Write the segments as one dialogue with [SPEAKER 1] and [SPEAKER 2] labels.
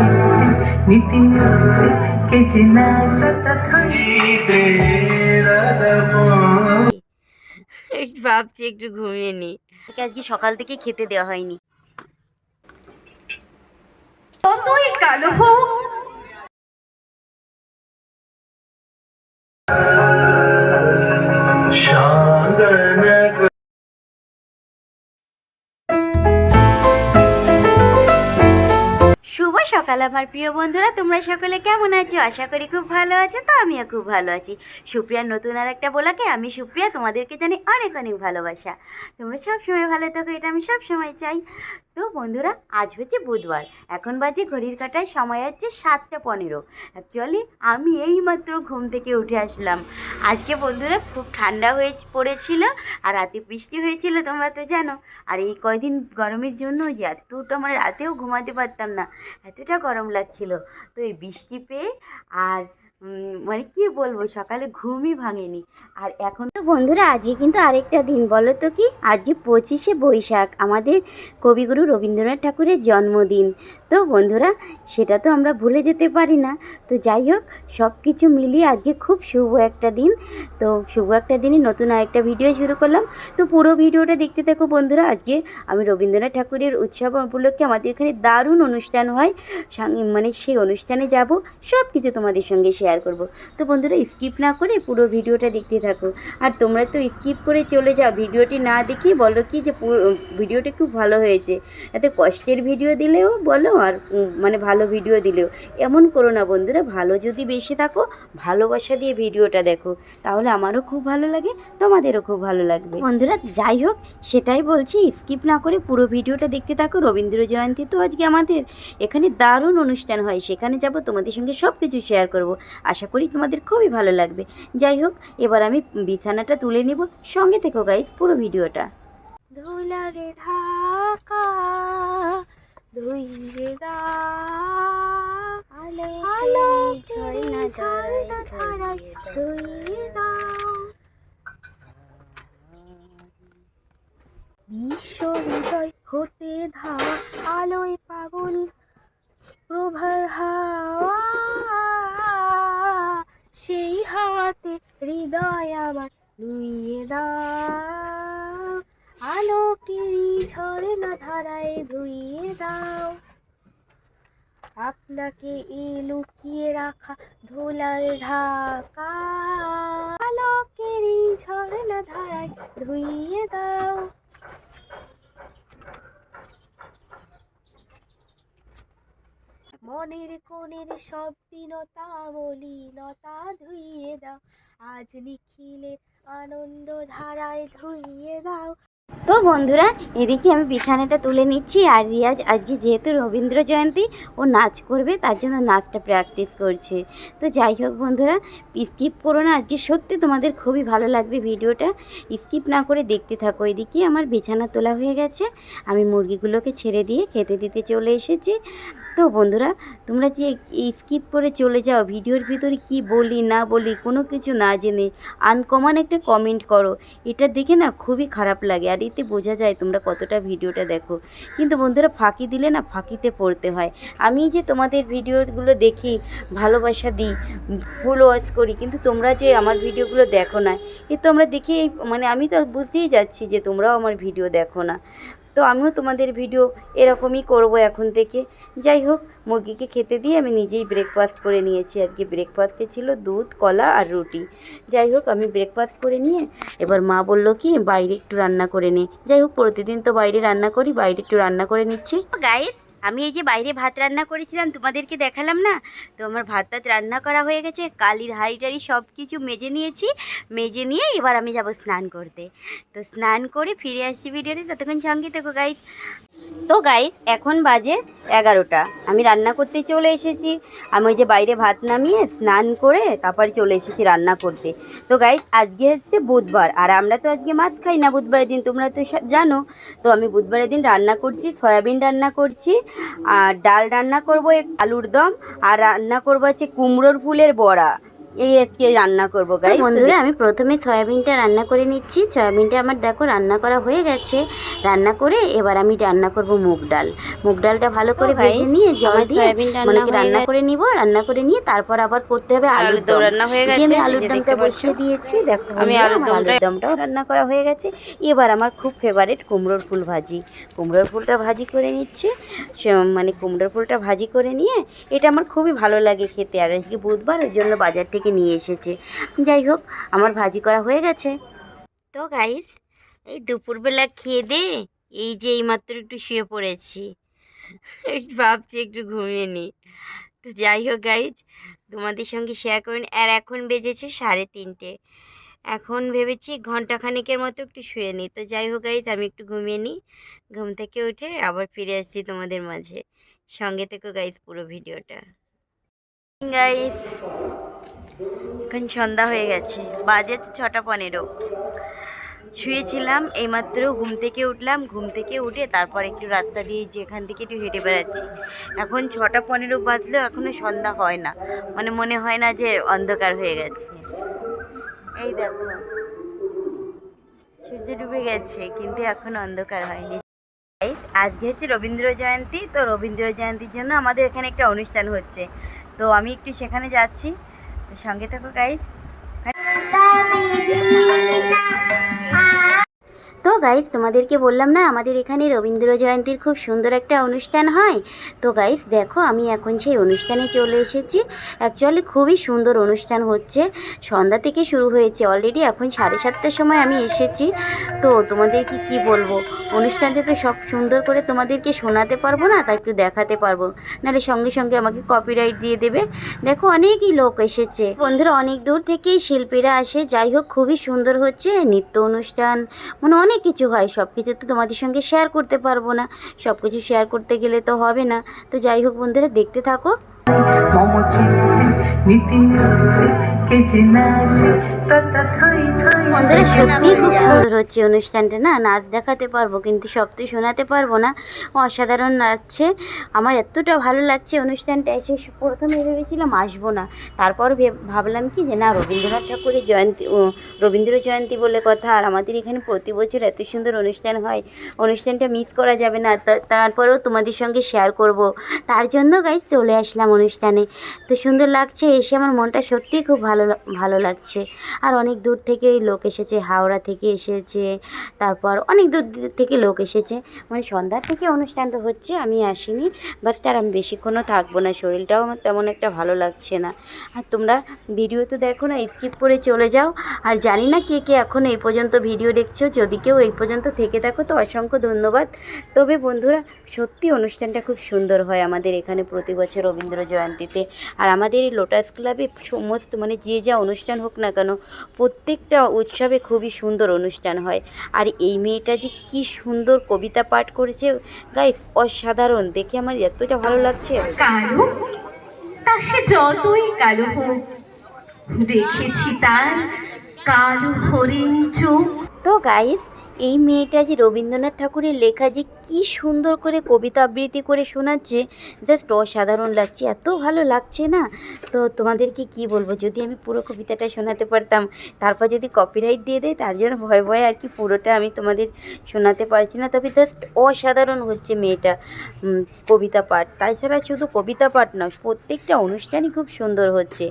[SPEAKER 1] চিত্তে নীতিমূর্তে কে যে নাচত থইতে
[SPEAKER 2] একটু ভাবছি একটু ঘুমিয়ে নি। আজকে সকাল থেকে খেতে দেওয়া হয়নি।
[SPEAKER 3] যতই কালো হোক।
[SPEAKER 2] শুভ সকাল, আমার প্রিয় বন্ধুরা, তোমরা সকলে কেমন আছো? আশা করি খুব ভালো আছো, তো আমিও খুব ভালো আছি। সুপ্রিয়ার নতুন আর একটা বলাকে আমি সুপ্রিয়া, তোমাদেরকে জানি অনেক অনেক ভালোবাসা। তোমরা সবসময় ভালো থাকো, এটা আমি সবসময় চাই। তো বন্ধুরা, আজ হচ্ছে বুধবার। এখন বাজে ঘড়ির কাটায়, সময় হচ্ছে সাতটা পনেরো। অ্যাকচুয়ালি আমি এইমাত্র ঘুম থেকে উঠে আসলাম। আজকে বন্ধুরা খুব ঠান্ডা হয়ে পড়েছিল আর রাতে বৃষ্টি হয়েছিল, তোমরা তো জানো। আর এই কয়দিন গরমের জন্য এতটা মানে রাতেও ঘুমাতে পারতাম না, এতটা গরম লাগছিল। তো এই বৃষ্টি পেয়ে আর মানে কি বলব, সকালে ঘুমই ভাঙেনি। আর এখন তো বন্ধুরা, আজকে কিন্তু আরেকটা দিন, বলো তো কি? আজকে পঁচিশে বৈশাখ, আমাদের কবিগুরু রবীন্দ্রনাথ ঠাকুরের জন্মদিন। তো বন্ধুরা, সেটা তো আমরা ভুলে যেতে পারি না। তো যাই হোক সব কিছু মিলিয়ে আজকে খুব শুভ একটা দিন। তো শুভ একটা দিনে নতুন আরেকটা ভিডিও শুরু করলাম। তো পুরো ভিডিওটা দেখতে থাকো বন্ধুরা, আজকে আমি রবীন্দ্রনাথ ঠাকুরের উৎসব উপলক্ষে আমাদের এখানে দারুণ অনুষ্ঠান হয়। মানে সেই অনুষ্ঠানে যাব সব কিছু তোমাদের সঙ্গে শেয়ার করব। তো বন্ধুরা স্কিপ না করে পুরো ভিডিওটা দেখতে থাকো। আর তোমরা তো স্কিপ করে চলে যাও, ভিডিওটি না দেখি বলো কি যে ভিডিওটা খুব ভালো হয়েছে। এত কষ্টের ভিডিও দিলেও বলো আর মানে ভালো ভিডিও দিলেও। এমন করো না বন্ধুরা, ভালো যদি বেশি থাকো, ভালোবাসা দিয়ে ভিডিওটা দেখো। তাহলে আমারও খুব ভালো লাগে, তোমাদেরও খুব ভালো লাগবে। বন্ধুরা, যাই হোক, সেটাই বলছি স্কিপ না করে পুরো ভিডিওটা দেখতে থাকো। রবীন্দ্র জয়ন্তী তো আজকে আমাদের এখানে দারুণ অনুষ্ঠান হয়। সেখানে যাব, তোমাদের সঙ্গে সব কিছু শেয়ার করব। আশা করি তোমাদের খুবই ভালো লাগবে। যাই হোক এবার আমি বিছানাটা তুলে নেব। সঙ্গে থেকো গাইজ পুরো ভিডিওটা। ধুলারে ঢাকা ধুইরে দা। আলো আলো ঝরনা ঝরাই ধুইরে দাও বিশ্ব হৃদয় হতে ধাওয়া আলোয় পাগল প্রভার হাওয়া সেই হাওয়াতে হৃদয় আমার নুইয়ে দাও। আলোকেরই ঝরনা ধারায় ধুইয়ে দাও। আপনাকে এই লুকিয়ে রাখা ধুলার ঢাকা। আলোকেরই ঝরনা ধারায় ধুইয়ে দাও। মনের কোণের সব দীনতা, মলিনতা ধুইয়ে দাও। আজ নিখিলের আনন্দ ধারায় ধুইয়ে দাও। তো বন্ধুরা, এদিকে আমি বিছানাটা তুলে নিচ্ছি আর রিয়াজ আজকে যেহেতু রবীন্দ্র জয়ন্তী, ও নাচ করবে, তার জন্য নাচটা প্র্যাকটিস করছে। তো যাই হোক বন্ধুরা স্কিপ করো না, আজকে সত্যি তোমাদের খুবই ভালো লাগবে ভিডিওটা। স্কিপ না করে দেখতে থাকো, এদিকে আমার বিছানা তোলা হয়ে গেছে। আমি মুরগিগুলোকে ছেড়ে দিয়ে খেতে দিতে চলে এসেছি। তো বন্ধুরা, তোমরা যে স্কিপ করে চলে যাও, ভিডিওর ভিতরে কি বলি, না বলি, কোনো কিছু না জেনে আনকমন একটা কমেন্ট করো। এটা দেখে না খুবই খারাপ লাগে, আর এতে বোঝা যায় তোমরা কতটা ভিডিওটা দেখো। কিন্তু বন্ধুরা, ফাঁকি দিলে না ফাঁকিতে পড়তে হয়। আমি যে তোমাদের ভিডিওগুলো দেখি, ভালোবাসা দিই ফুল ওয়াচ করি, কিন্তু তোমরা যে আমার ভিডিওগুলো দেখো না, এ তো আমরা দেখি মানে আমি তো বুঝতেই যাচ্ছি যে তোমরাও আমার ভিডিও দেখো না। তো আমিও তোমাদের ভিডিও এরকমই করব এখন থেকে। যাই হোক, মুরগিকে খেতে দিয়ে আমি নিজেই ব্রেকফাস্ট করে নিয়েছি। আজকে ব্রেকফাস্টে ছিল দুধ, কলা আর রুটি। যাই হোক, আমি ব্রেকফাস্ট করে নিয়ে এবার মা বলল কি, বাইরে একটু রান্না করে নে। যাই হোক, প্রতিদিন তো বাইরে রান্না করি, বাইরে একটু রান্না করে নিচ্ছি। গাইস আমি এই যে বাইরে ভাত রান্না করেছিলাম, তোমাদেরকে দেখালাম না? তো আমার ভাত টাত রান্না করা হয়ে গেছে, কালির হাড়ি টাড়ি সব কিছু মেজে নিয়েছি, মেজে নিয়ে এবার আমি যাব স্নান করতে। তো স্নান করে ফিরে আসছি ভিডিওতে, ততক্ষণ সঙ্গে থেকো গাইস তো গাইস এখন বাজে এগারোটা। আমি রান্না করতে চলে এসেছি। আমি ওই যে বাইরে ভাত নামিয়ে স্নান করে তারপরে চলে এসেছি রান্না করতে। তো গাইস আজকে হচ্ছে বুধবার। আর আমরা তো আজকে মাছ খাই না বুধবারের দিন, তোমরা তো জানো। তো আমি বুধবারের দিন রান্না করছি, সয়াবিন রান্না করছি, আর ডাল রান্না করব আলুর দম, আর রান্না করব হচ্ছে কুমড়োর ফুলের বড়া।
[SPEAKER 4] এই আজকে রান্না করব গাই
[SPEAKER 2] বন্ধুরা আমি প্রথমে সয়াবিনটা রান্না করে নিচ্ছি। সয়াবিনটা আমার দেখো রান্না করা হয়ে গেছে। রান্না করে এবার আমি রান্না করব মুগ ডাল। মুগ ডালটা ভালো করে ভেজে নিয়ে জল দিয়ে
[SPEAKER 4] রান্না
[SPEAKER 2] মানে রান্না করে নিব রান্না করে নিয়ে তারপর আবার করতে হবে আলুর
[SPEAKER 4] দম। রান্না হয়ে গেছে,
[SPEAKER 2] আমি আলুর দমটা বসিয়ে দিয়েছি। দেখো
[SPEAKER 4] আমি আলুর
[SPEAKER 2] দমটাও রান্না করা হয়ে গেছে। এবার আমার খুব ফেভারিট কুমড়োর ফুল ভাজি। কুমড়োর ফুলটা ভাজি করে নিচ্ছে। মানে কুমড়োর ফুলটা ভাজি করে নিয়ে এটা আমার খুবই ভালো লাগে খেতে। আর আজকে বুধবার ওই জন্য বাজার থেকে নিয়ে এসেছে। যাই হোক, আমার ভাজি করা হয়ে গেছে। তো গাইস এই দুপুরবেলা খেয়ে দে, এই যে এইমাত্র একটু শুয়ে পড়েছি। ভাবছি একটু ঘুমিয়ে নি। তো যাই হোক গাইজ তোমাদের সঙ্গে শেয়ার করেন। আর এখন বেজেছে সাড়ে তিনটে। এখন ভেবেছি ঘন্টাখানেকের মতো একটু শুয়ে নিই তো যাই হোক গাইজ আমি একটু ঘুমিয়ে নিই ঘুম থেকে উঠে আবার ফিরে আসছি তোমাদের মাঝে। সঙ্গে থেকে গাইজ পুরো ভিডিওটা। গাইজ এখন সন্ধ্যা হয়ে গেছে। বাজে ছটা পনেরো। শুয়েছিলাম, এইমাত্র ঘুম থেকে উঠলাম। ঘুম থেকে উঠে তারপর একটু রাস্তা দিয়ে যেখান থেকে একটু হেঁটে বেড়াচ্ছি। এখন ছটা পনেরো বাজলেও এখনও সন্ধ্যা হয় না। মানে মনে হয় না যে অন্ধকার হয়ে গেছে। এই দেখো। সূর্য ডুবে গেছে, কিন্তু এখনও অন্ধকার হয়নি। আজকে হচ্ছে রবীন্দ্র জয়ন্তী, তো রবীন্দ্র জয়ন্তীর জন্য আমাদের এখানে একটা অনুষ্ঠান হচ্ছে। তো আমি একটু সেখানে যাচ্ছি। সঙ্গে থাকো গাইজ তো গাইজ তোমাদেরকে বললাম না, আমাদের এখানে রবীন্দ্র জয়ন্তীর খুব সুন্দর একটা অনুষ্ঠান হয়। তো গাইজ দেখো, আমি এখন সেই অনুষ্ঠানে চলে এসেছি। অ্যাকচুয়ালি খুবই সুন্দর অনুষ্ঠান হচ্ছে। সন্ধ্যা থেকে শুরু হয়েছে অলরেডি এখন সাড়ে সাতটার সময় আমি এসেছি। তো তোমাদেরকে কি বলব? অনুষ্ঠানটা তো সব সুন্দর করে তোমাদেরকে শোনাতে পারব না তাই একটু দেখাতে পারব। নাহলে সঙ্গে সঙ্গে আমাকে কপিরাইট দিয়ে দেবে। দেখো, অনেকই লোক এসেছে। বন্ধুরা, অনেক দূর থেকেই শিল্পীরা আসে। যাই হোক, খুবই সুন্দর হচ্ছে, নৃত্য অনুষ্ঠান। মানে অনেক কিছু হয় সব কিছু তো তোমাদের সঙ্গে শেয়ার করতে পারব না সব কিছু শেয়ার করতে গেলে তো হবে না। তো যাই হোক বন্ধুরা, দেখতে থাকো।
[SPEAKER 1] নীতি কে নাচে তথা থই থই
[SPEAKER 2] বন্ধুরা সত্যিই খুব সুন্দর হচ্ছে অনুষ্ঠানটা। না নাচ দেখাতে পারব কিন্তু সব তো শোনাতে পারব না। অসাধারণ নাচছে। আমার এতটা ভালো লাগছে অনুষ্ঠানটা এসে প্রথমে ভেবেছিলাম আসব না। তারপর ভেব- ভাবলাম কি যে না রবীন্দ্রনাথ ঠাকুরের জয়ন্তী ও, রবীন্দ্র জয়ন্তী বলে কথা আর আমাদের এখানে প্রতি বছর এত সুন্দর অনুষ্ঠান হয়। অনুষ্ঠানটা মিস করা যাবে না। তারপরেও তোমাদের সঙ্গে শেয়ার করব। তার জন্য গাইজ চলে আসলাম অনুষ্ঠানে। তো সুন্দর লাগছে এসে আমার মনটা সত্যিই খুব ভালো ভালো লাগছে। আর অনেক দূর থেকে এই লোক এসেছে, হাওড়া থেকে এসেছে, তারপর অনেক দূর থেকে লোক এসেছে। মানে সন্ধ্যার থেকে অনুষ্ঠান তো হচ্ছে, আমি আসিনি। বাস আর আমি বেশিক্ষণও থাকব না, শরীরটাও আমার তেমন একটা ভালো লাগছে না। আর তোমরা ভিডিও তো দেখো না স্কিপ করে চলে যাও। আর জানি না কে কে এখন এই পর্যন্ত ভিডিও দেখছ। যদি কেউ এই পর্যন্ত থেকে থাকো, তো অসংখ্য ধন্যবাদ। তবে বন্ধুরা, সত্যি অনুষ্ঠানটা খুব সুন্দর হয় আমাদের এখানে প্রতি বছর রবীন্দ্র জয়ন্তীতে। আর আমাদের এই লোটাস ক্লাবে সমস্ত মানে যে যা অনুষ্ঠান হোক না কেন, প্রত্যেকটা উৎসবে খুবই সুন্দর অনুষ্ঠান হয়। আর এই মেয়েটা যে কি সুন্দর কবিতা পাঠ করেছে গাইস অসাধারণ। দেখে আমার এতটা ভালো লাগছে।
[SPEAKER 3] কালো তা সে যতই কালো হোক দেখেছি তার কালো হরিণ চোখ।
[SPEAKER 2] তো গাইস এই মেয়েটা যে রবীন্দ্রনাথ ঠাকুরের লেখা যে কি সুন্দর করে কবিতা আবৃত্তি করে শোনাচ্ছে। জাস্ট অসাধারণ লাগছে, এত ভালো লাগছে না? তো তোমাদেরকে কি বলব, যদি আমি পুরো কবিতাটা শোনাতে পারতাম, তারপর যদি কপিরাইট দিয়ে দেয়, তার জন্য ভয় ভয়ে আর কি পুরোটা আমি তোমাদের শোনাতে পারছি না। তবে জাস্ট অসাধারণ হচ্ছে মেয়েটা কবিতা পাঠ। তাছাড়া শুধু কবিতা পাঠ নয়, প্রত্যেকটা অনুষ্ঠানই খুব সুন্দর হচ্ছে।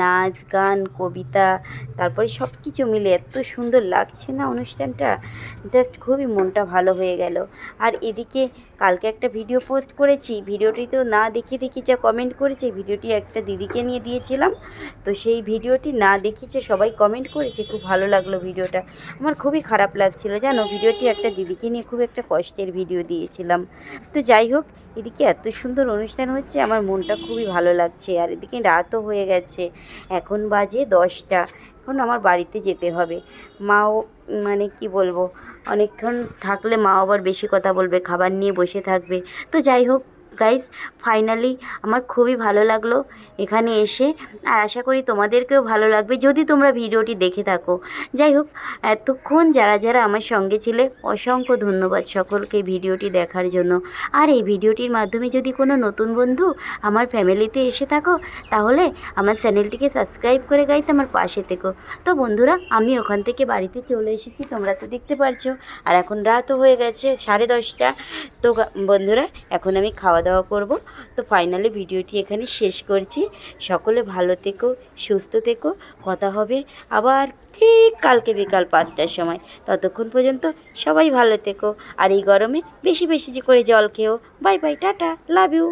[SPEAKER 2] নাচ, গান, কবিতা, তারপরে সব কিছু মিলে এত সুন্দর লাগছে না অনুষ্ঠানটা। জাস্ট খুবই মনটা ভালো হয়ে গেল। আর এদিকে কালকে একটা ভিডিও পোস্ট করেছি। ভিডিওটিতেও না দেখে দেখে যা কমেন্ট করেছে ভিডিওটি একটা দিদিকে নিয়ে দিয়েছিলাম। তো সেই ভিডিওটি না দেখেছে সবাই কমেন্ট করেছে, খুব ভালো লাগল ভিডিওটা। আমার খুবই খারাপ লাগছিল, জানো? ভিডিওটি একটা দিদিকে নিয়ে খুব একটা কষ্টের ভিডিও দিয়েছিলাম। তো যাই হোক, এদিকে এত সুন্দর অনুষ্ঠান হচ্ছে, আমার মনটা খুবই ভালো লাগছে। আর এদিকে রাতও হয়ে গেছে, এখন বাজে দশটা। এখন আমার বাড়িতে যেতে হবে। মাও মানে কি বলব অনেকক্ষণ থাকলে মা আবার বেশি কথা বলবে খাবার নিয়ে বসে থাকবে। তো যাই হোক গাইস ফাইনালি আমার খুবই ভালো লাগল এখানে এসে। আর আশা করি তোমাদেরকেও ভালো লাগবে যদি তোমরা ভিডিওটি দেখে থাকো। যাই হোক, এতক্ষণ যারা যারা আমার সঙ্গে ছিলে, অসংখ্য ধন্যবাদ সকলকে ভিডিওটি দেখার জন্য। আর এই ভিডিওটির মাধ্যমে যদি কোনো নতুন বন্ধু আমার ফ্যামিলিতে এসে থাকো, তাহলে আমার চ্যানেলটিকে সাবস্ক্রাইব করে গাইস আমার পাশে থেকো। তো বন্ধুরা, আমি ওখান থেকে বাড়িতে চলে এসেছি, তোমরা তো দেখতে পারছ। আর এখন রাতও হয়ে গেছে সাড়ে দশটা। তো বন্ধুরা, এখন আমি খাওয়া দাওয়া করব। তো ফাইনালি ভিডিওটি এখানে শেষ করছি। সকলে ভালো থেকো, সুস্থ থেকো। কথা হবে আবার ঠিক কালকে বিকাল পাঁচটার সময়। ততক্ষণ পর্যন্ত সবাই ভালো থেকো। আর এই গরমে বেশি বেশি করে জল খেও। Bye bye tata love you